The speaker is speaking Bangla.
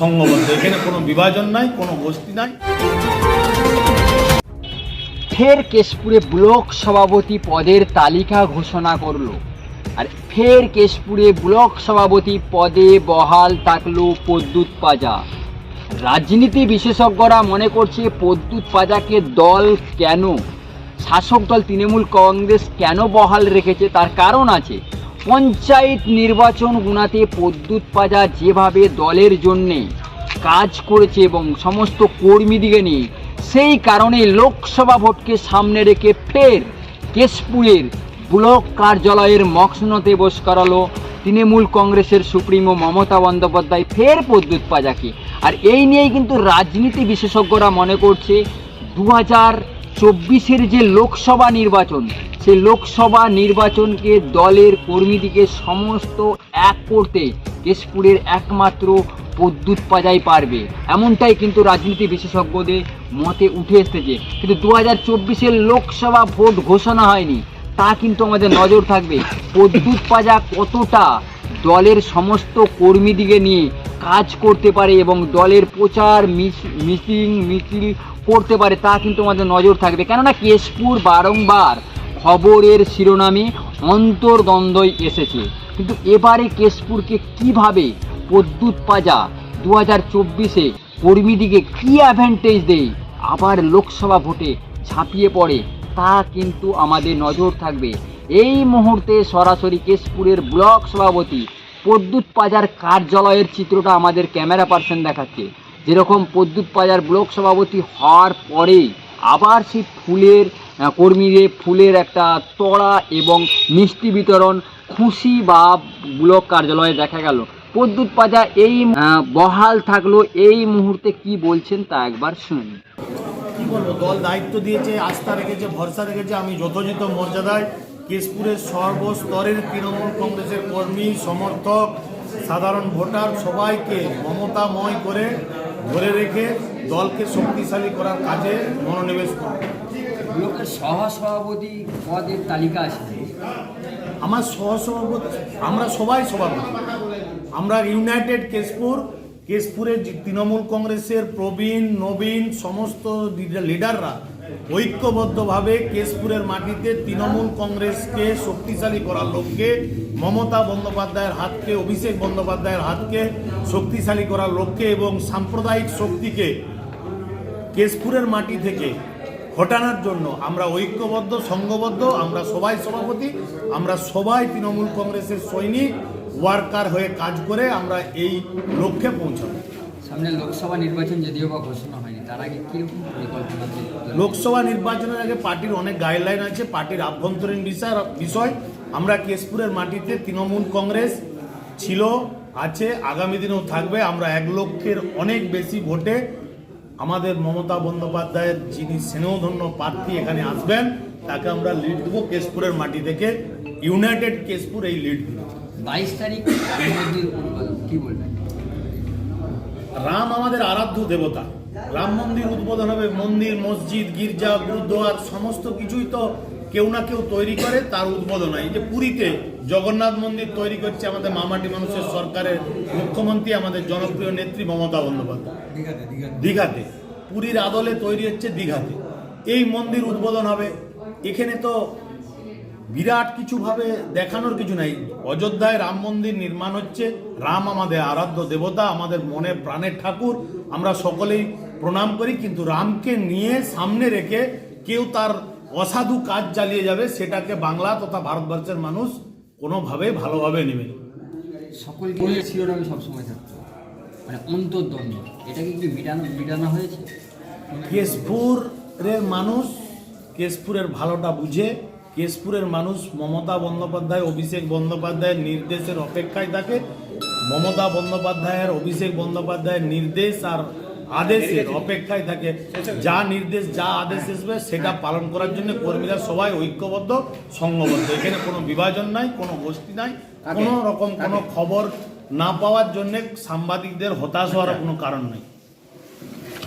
সংঘবদ্ধ এখানে কোনো বিভাজন নাই, কোনো গোষ্ঠী নাই। ফের কেশপুরে ব্লক সভাপতি পদের তালিকা ঘোষণা করল। আর ফের কেশপুরে ব্লক সভাপতি পদে বহাল থাকল পদ্যুৎ পাজা। রাজনীতি বিশেষজ্ঞরা মনে করছে পদ্যুৎ পাজাকে দল কেন, শাসক দল তৃণমূল কংগ্রেস কেন বহাল রেখেছে, তার কারণ আছে। পঞ্চায়েত নির্বাচন গুণাতে পদ্যুৎ পাজা যেভাবে দলের জন্যে কাজ করেছে এবং সমস্ত কর্মীদিকে নিয়ে, সেই কারণে লোকসভা ভোটকে সামনে রেখে ফের কেশপুরের ব্লক কার্যালয়ের মক্সনতে বস করালো তৃণমূল কংগ্রেসের সুপ্রিমো মমতা বন্দ্যোপাধ্যায় ফের পদ্যুৎ পাজাকে। আর এই নিয়েই কিন্তু রাজনীতি বিশেষজ্ঞরা মনে করছে দু হাজার চব্বিশের যে লোকসভা নির্বাচন সেই লোকসভা নির্বাচনকে দলের কর্মীদিকে সমস্ত এক করতে কেশপুরের একমাত্র পদ্যুৎ পাজাই পারবে। এমনটাই কিন্তু রাজনীতি বিশেষজ্ঞদের মতে উঠে এসেছে। কিন্তু দু হাজার চব্বিশের লোকসভা ভোট ঘোষণা হয়নি, তা কিন্তু আমাদের নজর থাকবে। পদ্যুৎ পাজা কতটা দলের সমস্ত কর্মীদিকে নিয়ে কাজ করতে পারে এবং দলের প্রচার মিটিং, মিছিল করতে পারে, তা কিন্তু আমাদের নজর থাকবে। কেননা কেশপুর বারংবার খবরের শিরোনামে অন্তর্দ্বন্দ্বই এসেছে। কিন্তু এবারে কেশপুরকে কীভাবে পদ্যুৎ পাজা দু হাজার চব্বিশে কর্মীদিকে কী অ্যাডভান্টেজ দেয়? আবার লোকসভা ভোটে ঝাঁপিয়ে পড়ে, তা কিন্তু আমাদের নজর থাকবে। এই মুহূর্তে সরাসরি কেশপুরের ব্লক সভাপতি পদ্যুৎ পাজার কার্যালয়ের চিত্রটা আমাদের ক্যামেরা পার্সন দেখাচ্ছে। যেরকম পদ্যুৎ পাজার ব্লক সভাপতি হওয়ার পরেই আবার সেই ফুলের কর্মীদের ফুলের একটা তড়া এবং মিষ্টি বিতরণ খুশি বা ব্লক কার্যালয়ে দেখা গেল। পদ্যুৎ পাজা এই বহাল থাকল, এই মুহূর্তে কি বলছেন তা একবার শুনুন। কি বলব, দল দায়িত্ব দিয়েছে, আস্থা রেখেছে, ভরসা রেখেছে। আমি যথাযথ মর্যাদায় কেশপুরের সর্বস্তরের তৃণমূল কংগ্রেসের কর্মী, সমর্থক, সাধারণ ভোটার সবাইকে মমতাময় করে ধরে রেখে দলকে শক্তিশালী করার কাজে মনোনিবেশ করব। ব্লকের সহসভাপতি পদের তালিকা আছে। আমার সহসভাপতি, আমরা সবাই সভাপতি। আমরা ইউনাইটেড কেশপুর কেশপুরের তৃণমূল কংগ্রেসের প্রবীণ, নবীন, সমস্ত লিডার- লিডাররা ঐক্যবদ্ধভাবে কেশপুরের মাটিতে তৃণমূল কংগ্রেসকে শক্তিশালী করার লক্ষ্যে মমতা বন্দ্যোপাধ্যায়ের হাতকে, অভিষেক বন্দ্যোপাধ্যায়ের হাতকে শক্তিশালী করার লক্ষ্যে এবং সাম্প্রদায়িক শক্তিকে কেশপুরের মাটি থেকে হটানোর জন্য আমরা ঐক্যবদ্ধ সংঘবদ্ধ আমরা সবাই সভাপতি আমরা সবাই তৃণমূল কংগ্রেসের সৈনিক ওয়ার্কার হয়ে কাজ করে আমরা এই লক্ষ্যে পৌঁছাবো। সামনে লোকসভা নির্বাচন যদিও বা ঘোষণা হয়নি তার আগে কীরকম পরিকল্পনা লোকসভা নির্বাচনের আগে পার্টির অনেক গাইডলাইন আছে পার্টির আভ্যন্তরীণ বিষয় বিষয়। আমরা কেশপুরের মাটিতে তৃণমূল কংগ্রেস ছিল আছে আগামী দিনেও থাকবে। আমরা এক লক্ষের অনেক বেশি ভোটে আমাদের মমতা বন্দ্যোপাধ্যায়ের যিনি স্নেহধন্য প্রার্থী এখানে আসবেন তাকে আমরা লিড দেবো কেশপুরের মাটি থেকে। ইউনাইটেড কেশপুর এই লিড দেবো। বাইশ তারিখ কি বলবেন? রাম আমাদের আরাধ্য দেবতা। রাম মন্দির উদ্বোধন হবে মন্দির মসজিদ গির্জা গুরুদ্বার সমস্ত কিছুই তো কেউ না কেউ তৈরি করে তার উদ্বোধন হয়। এই যে পুরীতে জগন্নাথ মন্দির তৈরি করছে আমাদের মামাটি মানুষের সরকারের মুখ্যমন্ত্রী আমাদের জনপ্রিয় নেত্রী মমতা বন্দ্যোপাধ্যায়। দীঘাতে পুরীর আদলে তৈরি হচ্ছে দীঘাতে। এই মন্দির উদ্বোধন হবে। এখানে তো বিরাট কিছু ভাবে দেখানোর কিছু নাই। অযোধ্যায় রাম মন্দির নির্মাণ হচ্ছে। রাম আমাদের আরাধ্য দেবতা আমাদের মনে প্রাণের ঠাকুর। আমরা সকলেই প্রণাম করি কিন্তু রামকে নিয়ে সামনে রেখে কেউ তার অসাধু কাজ চালিয়ে যাবে সেটাকে বাংলা তথা ভারতবর্ষের মানুষ কোনোভাবেই ভালোভাবে নেবে। সকলকে শিরোনামে সবসময় থাকতো। মানে অন্তর্দ্বন্দ্ব। এটাকে কি মিটানো মিটানো হয়েছে? কেশপুরের মানুষ কেশপুরের ভালোটা বুঝে কেশপুরের মানুষ মমতা বন্দ্যোপাধ্যায় অভিষেক বন্দ্যোপাধ্যায়ের নির্দেশের অপেক্ষায় থাকে। মমতা বন্দ্যোপাধ্যায়ের অভিষেক বন্দ্যোপাধ্যায়ের নির্দেশ আর আদেশের অপেক্ষায় থাকে। যা নির্দেশ, যা আদেশ আসবে সেটা পালন করার জন্য কর্মীরা সবাই ঐক্যবদ্ধ সঙ্গবদ্ধ এখানে কোনো বিভাজন নাই, কোনো গোষ্ঠী নাই। কোনো রকম কোনো খবর না পাওয়ার জন্য সাংবাদিকদের হতাশ হওয়ার কোনো কারণ নেই।